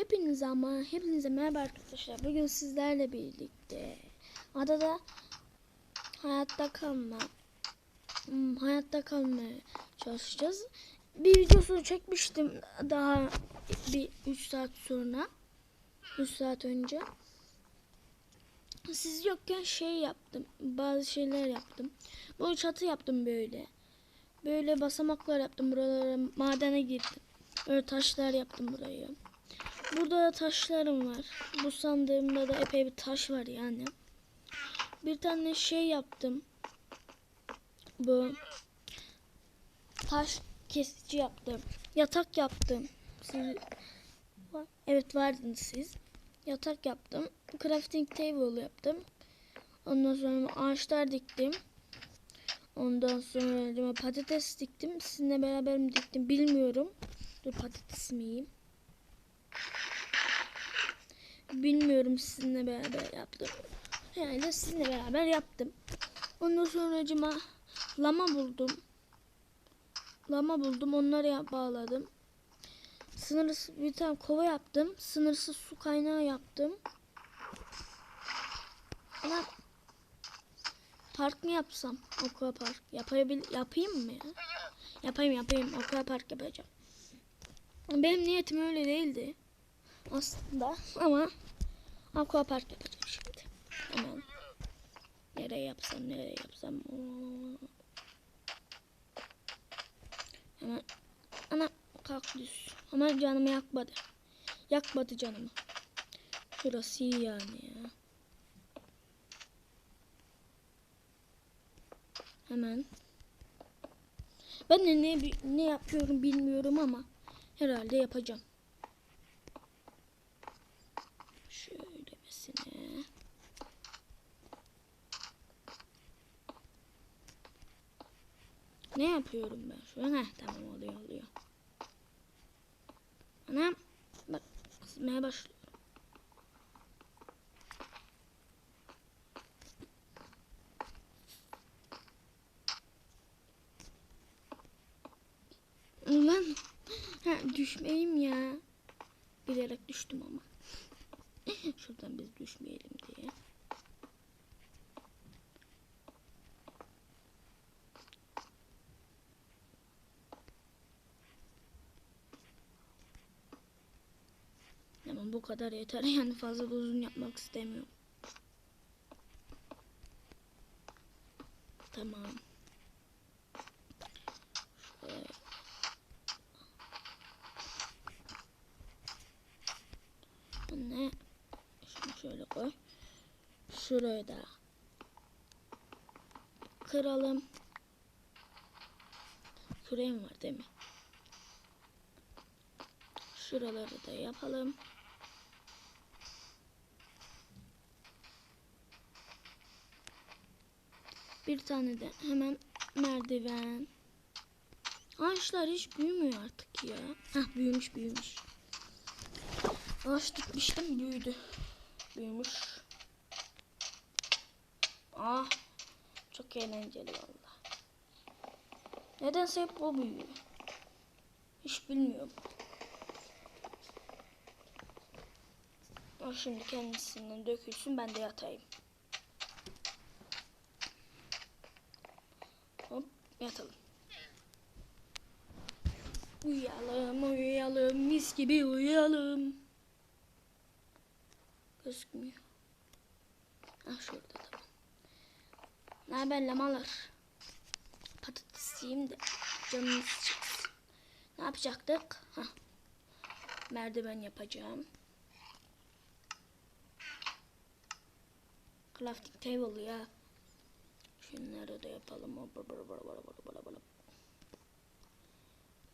Hepinize ama hepinize merhaba arkadaşlar. Bugün sizlerle birlikte adada hayatta kalma hmm, hayatta kalmaya çalışacağız. Bir videosunu çekmiştim daha bir 3 saat sonra. 3 saat önce. Siz yokken şey yaptım. Bazı şeyler yaptım. Bu çatı yaptım böyle. Böyle basamaklar yaptım. Buralara madene girdim. Böyle taşlar yaptım burayı. Burada da taşlarım var. Bu sandığımda da epey bir taş var yani. Bir tane şey yaptım. Bu taş kesici yaptım. Yatak yaptım. Siz, evet vardınız siz. Yatak yaptım. Crafting table yaptım. Ondan sonra ağaçlar diktim. Ondan sonra patates diktim. Sizinle beraber mi diktim bilmiyorum. Dur patates mi yiyeyim? Bilmiyorum sizinle beraber yaptım. Yani sizinle beraber yaptım. Ondan sonra cima lama buldum. Lama buldum. Onları bağladım. Sınırsız bir tane kova yaptım. Sınırsız su kaynağı yaptım. Ama park mı yapsam? Aqua park. Yapabil yapayım mı ya? Yapayım yapayım. Aqua park yapacağım. Benim niyetim öyle değildi. Aslında ama aqua park yapacağım şimdi. Hemen. Nereye yapsam nereye yapsam. Hemen. Ana kaktüs. Ama canımı yakmadı. Yakmadı canımı. Şurası iyi yani ya. Hemen. Ben de ne, ne yapıyorum bilmiyorum ama herhalde yapacağım. Ne yapıyorum ben şu an? Heh, tamam oluyor oluyor. Anam bak kızmaya başlıyor. Ulan ha, düşmeyeyim ya. Bilerek düştüm ama. Şuradan biz düşmeyelim diye. Tamam bu kadar yeter yani fazla da uzun yapmak istemiyorum. Tamam. Şöyle. Ne? Şunu şöyle koy. Şurayı da kıralım. Küreğim var değil mi? Şuraları da yapalım. Bir tane de hemen merdiven. Ağaçlar hiç büyümüyor artık ya. Hah büyümüş büyümüş. Ağaç dikmiştim büyüdü. Büyümüş. Ah çok eğlenceli valla. Nedense hep o büyüyor. Hiç bilmiyorum. O şimdi kendisinden dökülsün ben de yatayım. Hop yatalım. Uyuyalım uyuyalım mis gibi uyuyalım. Gözükmüyor. Ah şurada tamam. Ne haber lamalar? Patates yiyeyim de canımız çıksın. Ne yapacaktık? Hah. Merdiven yapacağım. Crafting table ya. Şunları da yapalım.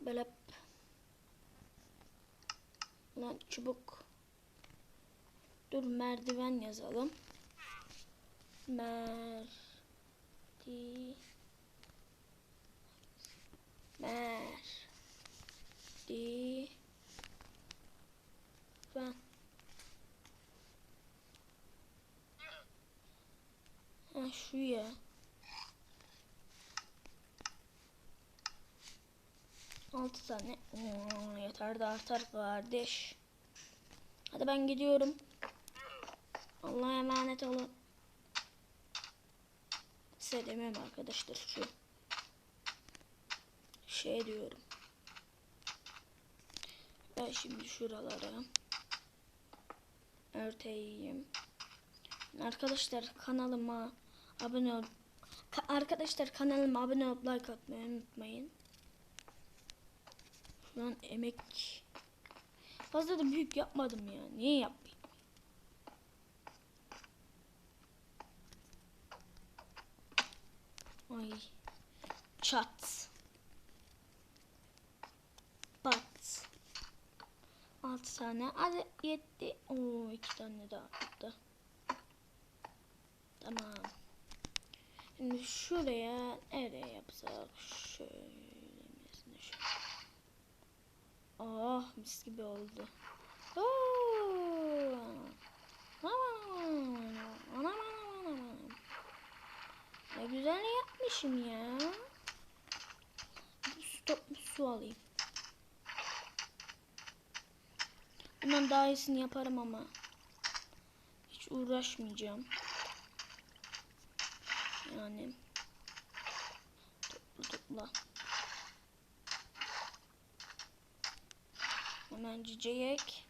Böyle Lan çubuk. Dur merdiven yazalım. Merdi Merdi Ben Ha şu ya. Altı tane. Oo, yeter de artar kardeş. Hadi ben gidiyorum. Allah'a emanet olun. Size demiyorum arkadaşlar şu şey diyorum. Ben şimdi şuralara örteyim. Arkadaşlar kanalıma abone ol. Ka- arkadaşlar kanalıma abone olup like atmayı unutmayın. Şu an emek fazla da büyük yapmadım ya. Niye yapmayayım? Ay. Çat. Bat. Altı tane. Hadi yetti. Oo iki tane daha attı. Tamam. Şimdi şuraya nereye yapsak? Şöyle mesela şöyle. Oh mis gibi oldu. Ne güzel yapmışım ya. Su, top- su alayım. Bundan daha iyisini yaparım ama. Hiç uğraşmayacağım. Yani. Topla topla. Hemen ciceyek.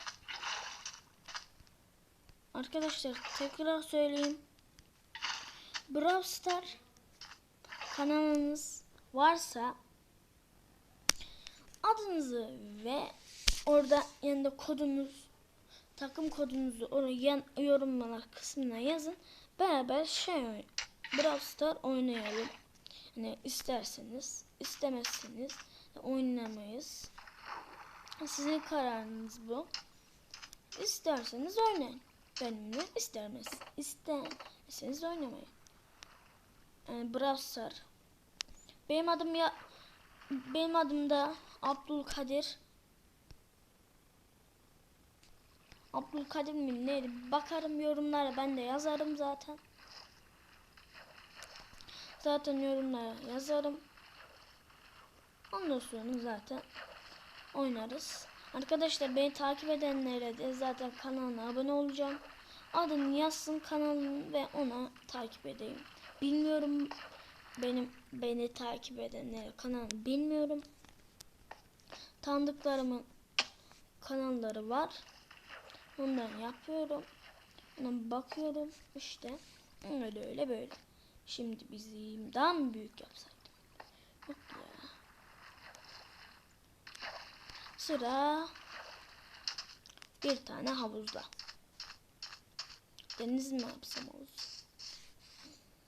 Arkadaşlar tekrar söyleyeyim. Brawl Star kanalınız varsa adınızı ve orada yanında kodunuz takım kodunuzu oraya yorumlar kısmına yazın. Beraber şey Brawl Star oynayalım. Hani isterseniz, istemezseniz oynamayız. Sizin kararınız bu. İsterseniz oynayın. Benimle istemez. İsterseniz oynamayın. Yani Brawl Star. Benim adım ya benim adım da Abdülkadir. Abdülkadir mi neydi? Bakarım yorumlara ben de yazarım zaten. Zaten yorumlara yazarım. Ondan sonra zaten oynarız. Arkadaşlar beni takip edenlere de zaten kanalıma abone olacağım. Adını yazsın kanalım ve ona takip edeyim. Bilmiyorum benim beni takip edenlere kanal bilmiyorum. Tanıdıklarımın kanalları var. Ondan yapıyorum. Ona bakıyorum işte. Öyle öyle böyle. Şimdi bizim daha mı büyük yapsaydım? Yok ya. Sıra bir tane havuzda. Deniz mi yapsam havuz?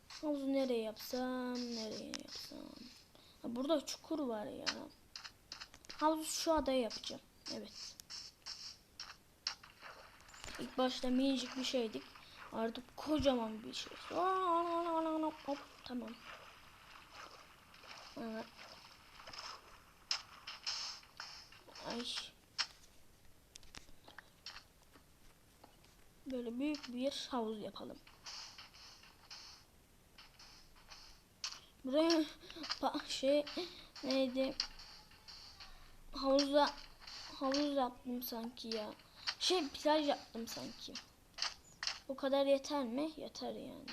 Havuzu nereye yapsam, nereye yapsam? Ha, burada çukur var ya. Havuzu şu adaya yapacağım. Evet. İlk başta minicik bir şeydik. Artık kocaman bir şey. Hop tamam. Evet. Ay. Böyle büyük bir havuz yapalım. Buraya şey neydi? Havuza havuz yaptım sanki ya. Şey plaj yaptım sanki. O kadar yeter mi? Yeter yani.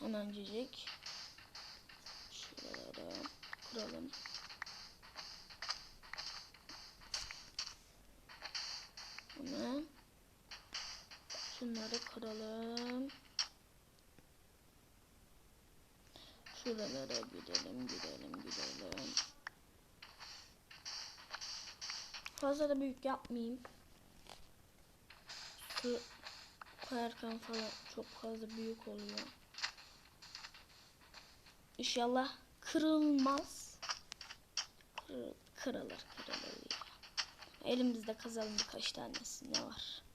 Hemen cicik. Şuralara kuralım. Şunları kıralım. Şuralara gidelim, gidelim, gidelim. Fazla da büyük yapmayayım. Su koyarken falan çok fazla büyük oluyor. İnşallah kırılmaz. Kırıl, kırılır, kırılır. Elimizde kazalım birkaç tanesi ne var.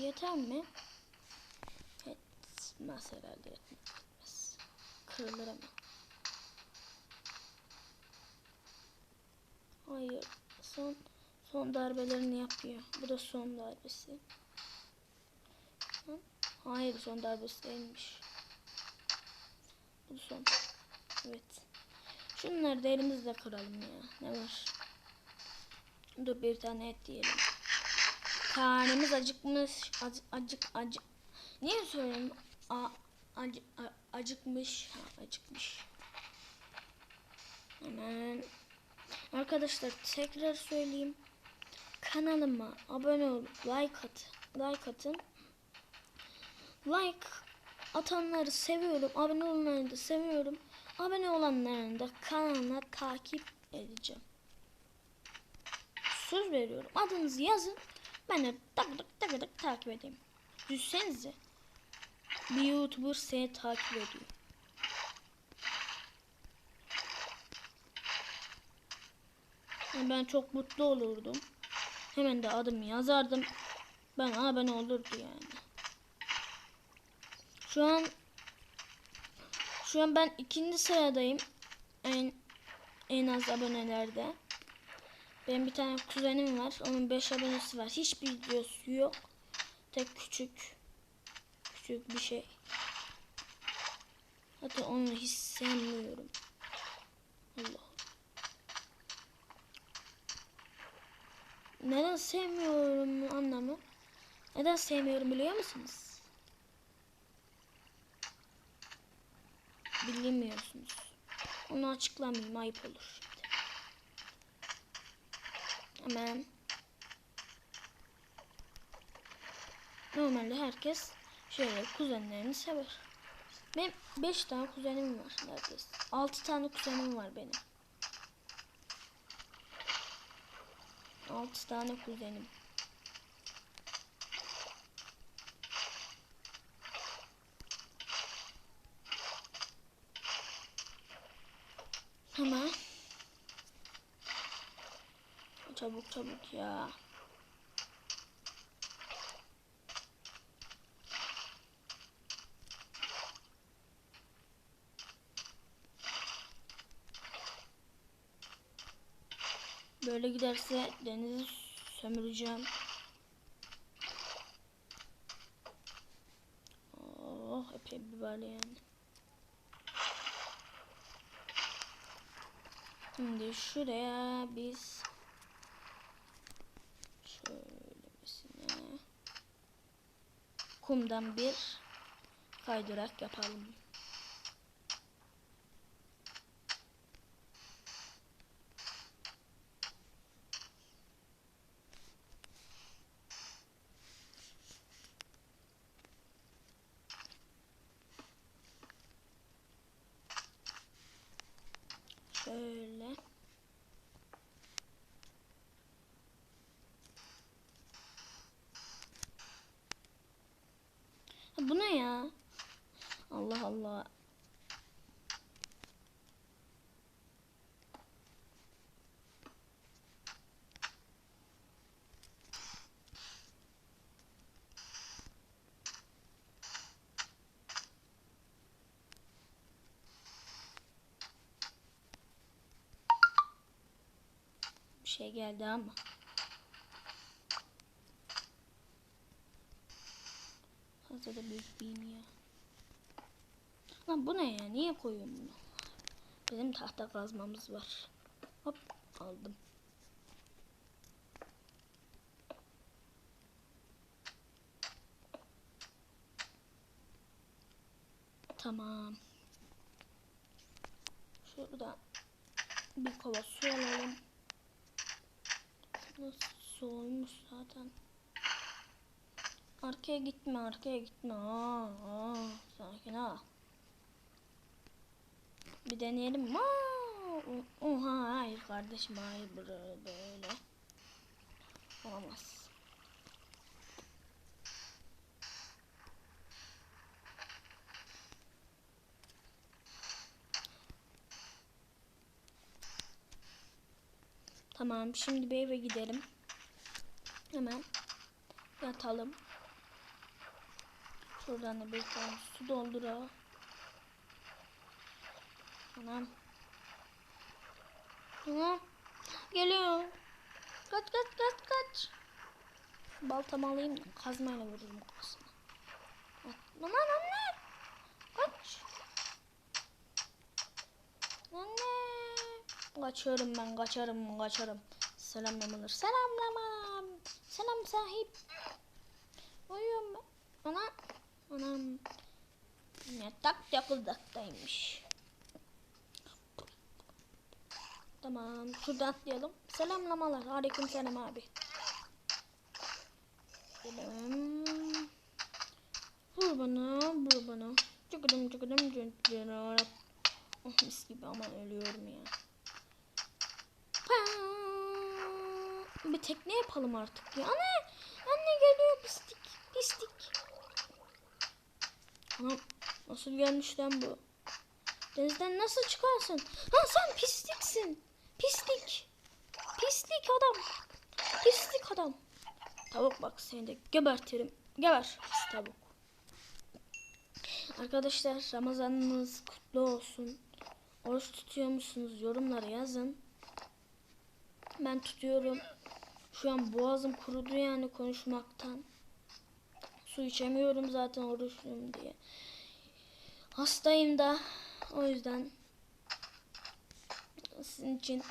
Yeter mi? Etmez herhalde etmez. Kırılır ama. Hayır. Son son darbelerini yapıyor. Bu da son darbesi. Hayır son darbesi değilmiş. Bu son. Evet. Şunları da elimizle kıralım ya. Ne var? Dur bir tane et yiyelim. Karnımız acıkmış. Acı, acık acık. Niye söyleyeyim? A, acı, a- acıkmış. Ha, acıkmış. Hemen. Arkadaşlar tekrar söyleyeyim. Kanalıma abone olup like at, like atın. Like atanları seviyorum. Abone olanları da seviyorum. Abone olanların da kanalına takip edeceğim. Söz veriyorum. Adınızı yazın. Ben de tak tak tak tak takip edeyim. Düşsenize. Bir YouTuber seni takip ediyor. Ben çok mutlu olurdum. Hemen de adımı yazardım. Ben abone olurdu yani. Şu an şu an ben ikinci sıradayım. En en az abonelerde. Benim bir tane kuzenim var. Onun 5 abonesi var. Hiçbir videosu yok. Tek küçük küçük bir şey. Hatta onu hiç sevmiyorum. Allah. Neden sevmiyorum anlamı? Neden sevmiyorum biliyor musunuz? Bilmiyorsunuz. Onu açıklamayayım ayıp olur. Hemen. Normalde herkes şöyle kuzenlerini sever. Benim 5 tane kuzenim var neredeyse. 6 tane kuzenim var benim. 6 tane kuzenim. Hemen. Çabuk çabuk ya. Böyle giderse denizi sömüreceğim. Oh epey bir yani. Şimdi şuraya biz kumdan bir kaydırak yapalım. Şöyle. Ha, bu ne ya? Allah Allah. Bir şey geldi ama. Fazla da büyük değil ya. Lan bu ne ya? Niye koyuyorum bunu? Bizim tahta kazmamız var. Hop aldım. Tamam. Şurada bir kova su alalım. Nasıl soğumuş zaten. Arkaya gitme, arkaya gitme. Aa, aa, sakin ha. Bir deneyelim. Aa, oha, hayır kardeşim, hayır böyle. Olamaz. Tamam, şimdi bir eve gidelim. Hemen yatalım. Şuradan da bir tane su dolduralım. Tamam. Tamam. Geliyor. Kaç kaç kaç kaç. Baltamı alayım da kazmayla vururum kafasına. Aman anne. Kaç. Anne. Kaçıyorum ben kaçarım kaçarım. Selamlamalar. Selamlamalar. Selam sahip. Uyuyorum ben. Ana. Anam. Yatak yakıldaktaymış. Tamam. Şuradan atlayalım. Selamlamalar. Aleyküm selam abi. Selam. Vur bana. Vur bana. Çıkıdım çıkıdım. Oh mis gibi ama ölüyorum ya. Bir tekne yapalım artık ya. Anne, anne geliyor pislik, pislik. Anam nasıl gelmiş lan bu? Denizden nasıl çıkarsın? Ha sen pisliksin. Pislik. Pislik adam. Pislik adam. Tavuk bak seni de gebertirim. Geber tavuk. Arkadaşlar Ramazanınız kutlu olsun. Oruç tutuyor musunuz? Yorumlara yazın. Ben tutuyorum. Şu an boğazım kurudu yani konuşmaktan. Su içemiyorum zaten oruçluyum diye. Hastayım da. O yüzden sizin için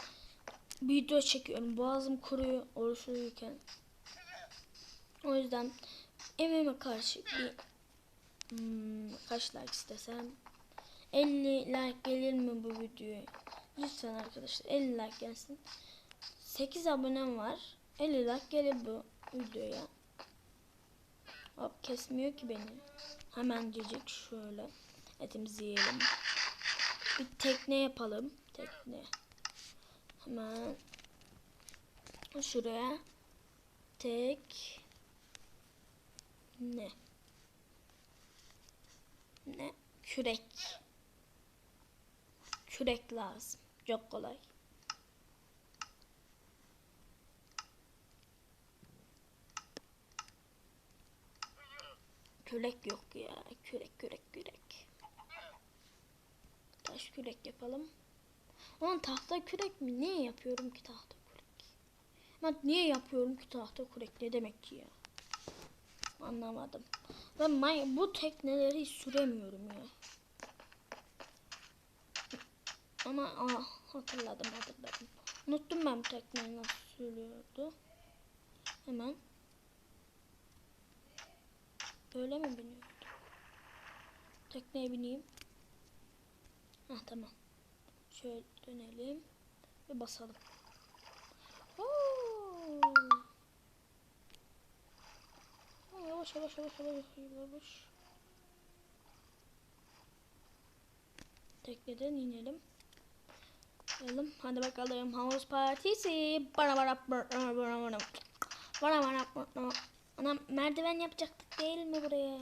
video çekiyorum. Boğazım kuruyor oruçluyken. O yüzden evime karşı bir hmm, kaç like istesem 50 like gelir mi bu videoya? Lütfen arkadaşlar 50 like gelsin. 8 abonem var. 50 like gelir bu videoya. Hop kesmiyor ki beni. Hemen cicik şöyle etimizi yiyelim. Bir tekne yapalım. Tekne. Hemen şuraya tek ne? Ne? Kürek. Kürek lazım. Çok kolay. Kürek yok ya. Kürek kürek kürek. Taş kürek yapalım. Ulan tahta kürek mi? Niye yapıyorum ki tahta kürek? Ben niye yapıyorum ki tahta kürek? Ne demek ki ya? Anlamadım. Ben bu tekneleri süremiyorum ya. Ama ah, hatırladım hatırladım. Unuttum ben bu tekneyi nasıl sürüyordu. Hemen. Böyle mi biniyordu? Tekneye bineyim. Hah tamam. Şöyle dönelim ve basalım. Oo. Yavaş yavaş yavaş yavaş yavaş. Tekneden inelim. Bakalım. Hadi bakalım. Havuz partisi. Bana bana bana bana bana. Bana bana bana. Anam merdiven yapacaktık değil mi buraya?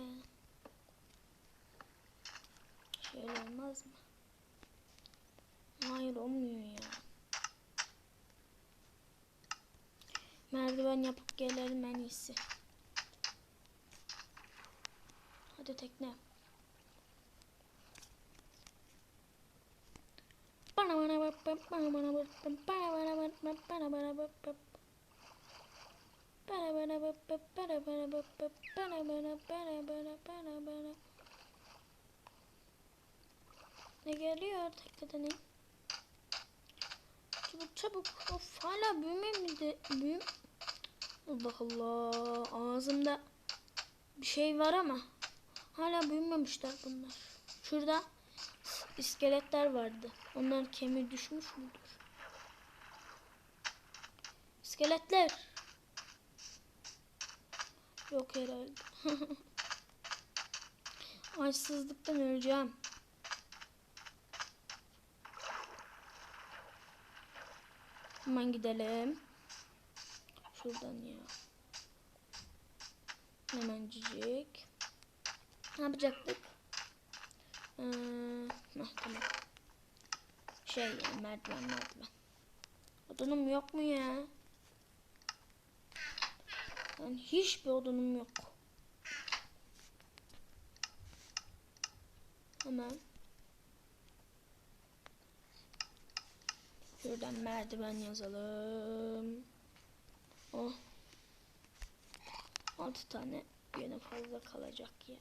Şöyle olmaz mı? Hayır olmuyor ya. Merdiven yapıp gelelim en iyisi. Hadi tekne. Bana bana bana bana bana bana bana bana bana bana bana bana bak bak bana bana bana bana bana bana Ne geliyor tekneden in. Çabuk çabuk. Of hala büyümem de büyüm. Allah Allah ağzımda bir şey var ama hala büyümemişler bunlar. Şurada iskeletler vardı. Onların kemiği düşmüş müdür? İskeletler. Yok herhalde. Açsızlıktan öleceğim. Hemen gidelim. Şuradan ya. Hemen cicik. Ne yapacaktık? Ee, heh, tamam. Şey ya merdiven merdiven. Odunum yok mu ya? Yani hiçbir odunum yok. Hemen. Şuradan merdiven yazalım. Oh. 6 tane yine fazla kalacak ya.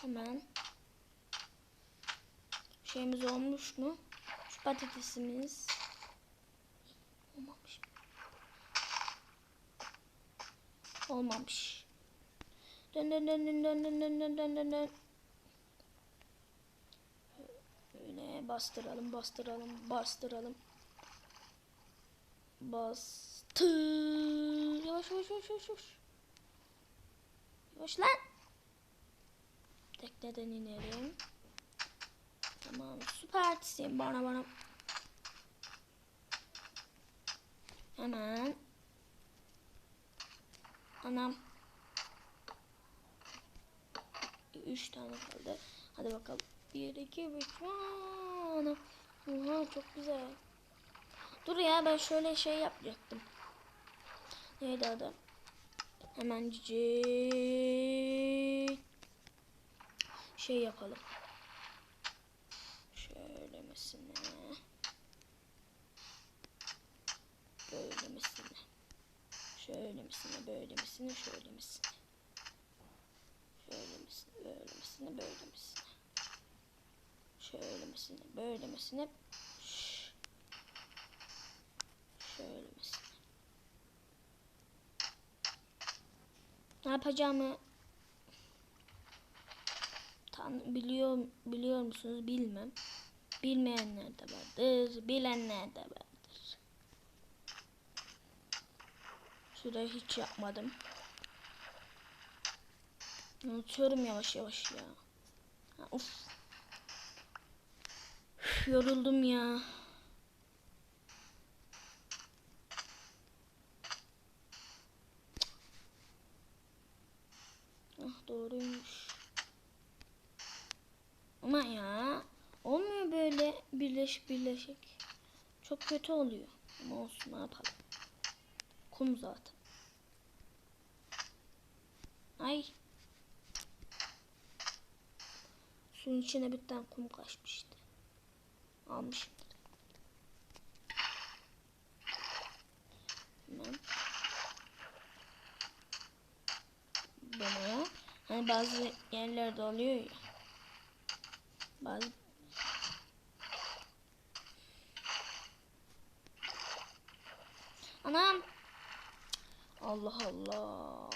Hemen. Şeyimiz olmuş mu? patatesimiz. Olmamış. Olmamış. Dön dön dön dön dön dön dön dön dön dön dön. Böyle bastıralım bastıralım bastıralım. Bastır. Yavaş yavaş yavaş yavaş. Yavaş, yavaş lan. Tekneden inelim. Tamam süpersin bana bana. Hemen. Anam. Üç tane kaldı. Hadi bakalım. Bir, iki, üç. Anam. Oha çok güzel. Dur ya ben şöyle şey yapacaktım. Neydi adı? Hemen cicik. Şey yapalım. Şöyle misine, böyle misine, şöyle misine. Şöyle misine, böyle misine, böyle misine. Şöyle misine, böyle misine. Şöyle misine. Ne yapacağımı tan biliyor biliyor musunuz bilmem. Bilmeyenler de vardır, bilenler de var. Şurayı hiç yapmadım. Unutuyorum yavaş yavaş ya. Ha, Uf. Üf, yoruldum ya. Ah doğruymuş. Ama ya olmuyor böyle birleşik birleşik. Çok kötü oluyor. Ama olsun ne yapalım. Kum zaten. Ay. Suyun içine bir tane kum kaçmıştı. Almışım. Hemen. Bunu. Hani bazı yerlerde oluyor ya. Bazı Anam. Allah Allah.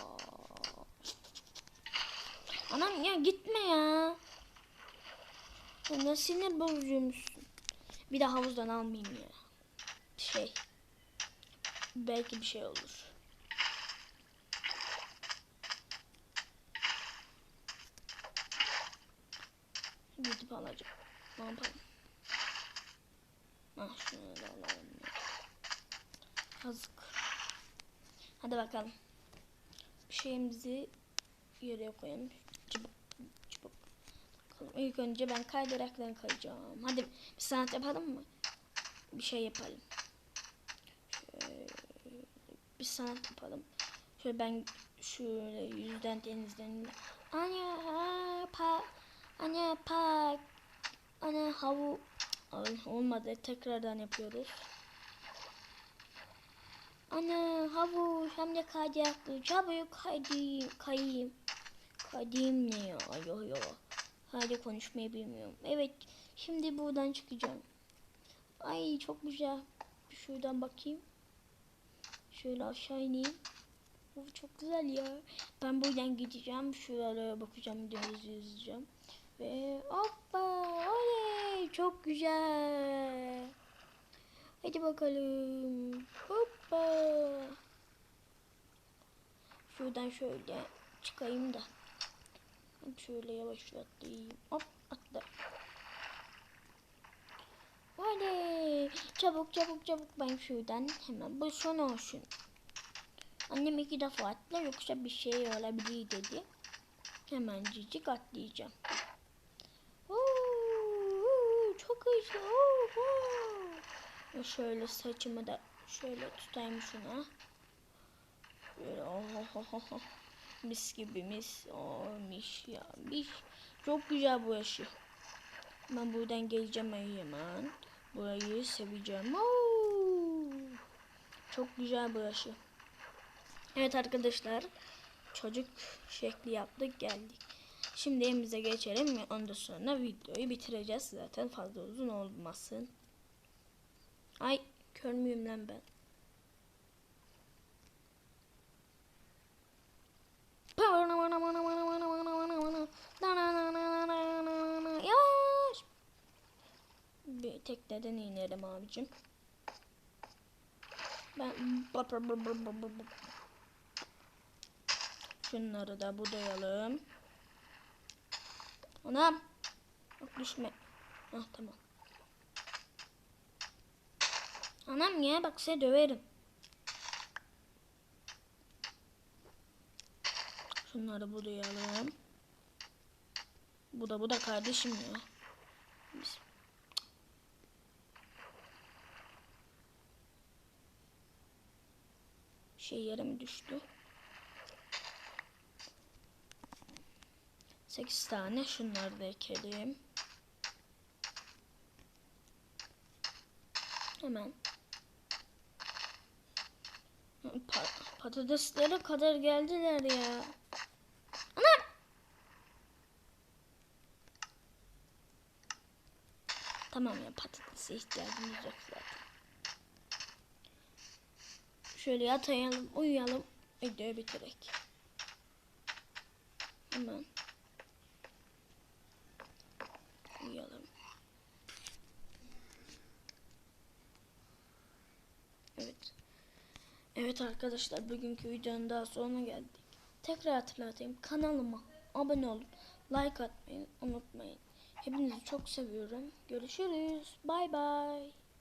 Anam ya gitme ya. Ya ne sinir bozucuymuşsun. Bir de havuzdan almayayım ya. Şey. Belki bir şey olur. Gidip alacağım. Ne yapalım? Ah şunu da alalım ya. Yazık. Hadi bakalım. Şeyimizi yere koyalım. Çıbık, çıbık. Bakalım. İlk önce ben kaydıraktan kayacağım. Hadi bir sanat yapalım mı? Bir şey yapalım. Şöyle bir sanat yapalım. Şöyle ben şöyle yüzden denizden Anya pa Anya pa Ana havu olmadı tekrardan yapıyoruz. Ana havuç hem de kayacaklı. Çabuk kayayım. Kayayım. Kayayım ne ya? Yo yo. Hadi konuşmayı bilmiyorum. Evet. Şimdi buradan çıkacağım. Ay çok güzel. Şuradan bakayım. Şöyle aşağı ineyim. Bu çok güzel ya. Ben buradan gideceğim. Şuralara bakacağım. Deniz yüzeceğim. Ve hoppa. Oley. Çok güzel. Hadi bakalım. Hoppa. Şuradan şöyle çıkayım da. Şöyle yavaş atlayayım. Hop atla. Hadi. Çabuk çabuk çabuk ben şuradan hemen bu son olsun. Annem iki defa atla yoksa bir şey olabilir dedi. Hemen cicik atlayacağım. Oo, çok hızlı. Oo, oo. Şöyle saçımı da şöyle tutayım şuna. Böyle oh, oh, oh, mis gibi mis. Oh, ya mis. Çok güzel bu yaşı. Ben buradan geleceğim hemen. Burayı seveceğim. Oo. Çok güzel bu yaşı. Evet arkadaşlar. Çocuk şekli yaptık geldik. Şimdi evimize geçelim. Ondan sonra videoyu bitireceğiz. Zaten fazla uzun olmasın. Ay kör müyüm lan ben? Yavaş. Bir tekneden inelim abicim. Ben Şunları da budayalım. Anam. Düşme. Ah tamam. Anam ya bak seni döverim. Şunları budayalım. Bu da bu da kardeşim ya. Biz- Şey yere mi düştü? 8 tane şunları da ekelim. Hemen. Pa- patateslere kadar geldiler ya. Anam! Tamam ya patatese ihtiyacımız yok zaten. Şöyle yatayalım, uyuyalım, videoyu bitirek. Hemen. Uyuyalım. Evet. Evet arkadaşlar bugünkü videonun daha sonuna geldik. Tekrar hatırlatayım kanalıma abone olun. Like atmayı unutmayın. Hepinizi çok seviyorum. Görüşürüz. Bay bay.